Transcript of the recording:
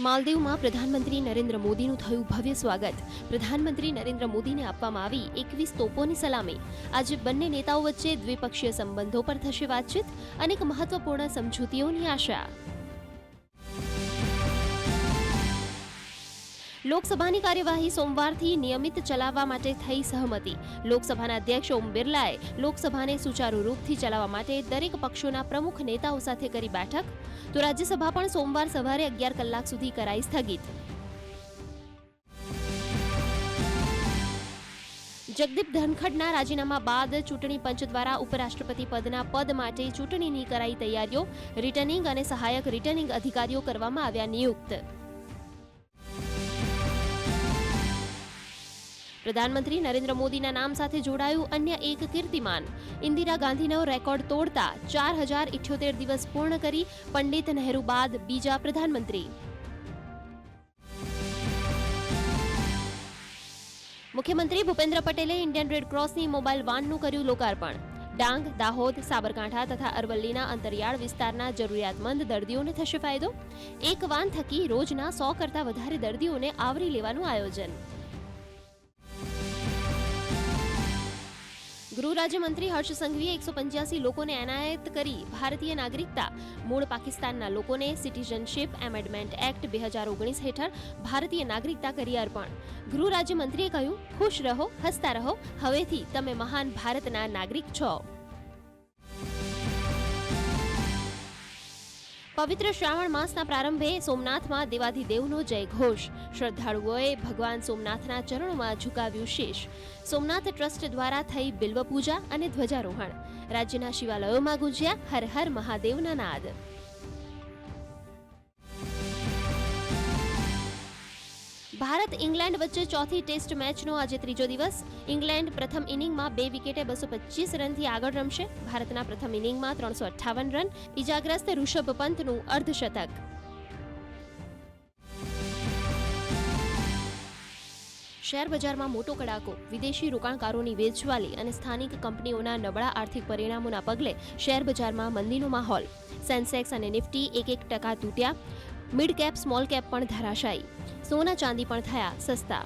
માલદીવમાં પ્રધાનમંત્રી નરેન્દ્ર મોદીનું થયું ભવ્ય સ્વાગત. પ્રધાનમંત્રી નરેન્દ્ર મોદીને આપવામાં આવી એકવીસ તોપોની સલામી. આજે બંને નેતાઓ વચ્ચે દ્વિપક્ષીય સંબંધો પર થશે વાતચીત. અનેક મહત્વપૂર્ણ સમજૂતીઓની આશા. લોકસભાની કાર્યવાહી સોમવારથી નિયમિત ચલાવવા માટે થઈ સહમતિ. લોકસભાના અધ્યક્ષ ઓમ બિરલાએ લોકસભાને સુચારુ રૂપથી ચલાવવા માટે દરેક પક્ષોના પ્રમુખ નેતાઓ સાથે કરી બેઠક. તો રાજ્યસભા પણ સોમવાર સવારે અગિયાર કલાક સુધી કરાઈ સ્થગિત. જગદીપ ધનખડના રાજીનામા બાદ ચૂંટણી પંચ દ્વારા ઉપરાષ્ટ્રપતિ પદના પદ માટે ચૂંટણીની કરાઈ તૈયારીઓ, રિટર્નિંગ અને સહાયક રિટર્નિંગ અધિકારીઓ કરવામાં આવ્યા નિયુક્ત. પ્રધાનમંત્રી નરેન્દ્ર મોદીના નામ સાથે જોડાયું અન્ય એક કીર્તિમાન. ઇન્દિરા ગાંધીનો રેકોર્ડ તોડતા ચાર હજાર ઇઠ્યોતેર દિવસ પૂર્ણ કરી પંડિત નહેરુ બાદ બીજા પ્રધાનમંત્રી. મુખ્યમંત્રી ભૂપેન્દ્ર પટેલે ઇન્ડિયન રેડ ક્રોસની મોબાઈલ વાનનું કર્યું લોકાર્પણ. ડાંગ, દાહોદ, સાબરકાંઠા તથા અરવલ્લીના અંતરિયાળ વિસ્તારના જરૂરિયાતમંદ દર્દીઓને થશે ફાયદો. એક વાન થકી રોજના સો કરતાં વધારે દર્દીઓને આવરી લેવાનું આયોજન. ગૃહ રાજ્યમંત્રી હર્ષ સંઘવીએ એકસો પંચ્યાસી લોકોને એનાયત કરી ભારતીય નાગરિકતા. મૂળ પાકિસ્તાનના લોકોને સિટીઝનશીપ એમેન્ડમેન્ટ એક્ટ બે હજાર ઓગણીસ હેઠળ ભારતીય નાગરિકતા કરી અર્પણ. ગૃહ રાજ્યમંત્રીએ કહ્યું, ખુશ રહો, હસતા રહો. હવેથી તમે મહાન ભારતના નાગરિક છો. પવિત્ર શ્રાવણ માસના પ્રારંભે સોમનાથમાં દેવાધિદેવનો જય ઘોષ શ્રદ્ધાળુઓએ ભગવાન સોમનાથના ચરણોમાં ઝુકાવ્યું શીશ. સોમનાથ ટ્રસ્ટ દ્વારા થઈ બિલ્વ પૂજા અને ધ્વજારોહણ. રાજ્યના શિવાલયોમાં ગુંજ્યા હર હર મહાદેવના નાદ. ભારત ઇંગ્લેન્ડ વચ્ચે ચોથી ટેસ્ટ મેચનો આજે ત્રીજો દિવસ. ઇંગ્લેન્ડ પ્રથમ ઇનિંગમાં બે વિકેટે બસો પચીસ રનથી આગળ રમશે. ભારતના પ્રથમ ઇનિંગમાં ત્રણસો અઠ્ઠાવન રન. ઇજાગ્રસ્ત ઋષભ પંતનું અર્ધશતક. શેર બજારમાં મોટો કડાકો. વિદેશી રોકાણકારોની વેચવાલી અને સ્થાનિક કંપનીઓના નબળા આર્થિક પરિણામોના પગલે શેર બજારમાં મંદીનો માહોલ. સેન્સેક્સ અને નિફ્ટી એક એક ટકા તૂટ્યા. મિડ કેપ સ્મોલ કેપ પણ ધરાશાયી. સોના ચાંદી પણ થયા સસ્તા.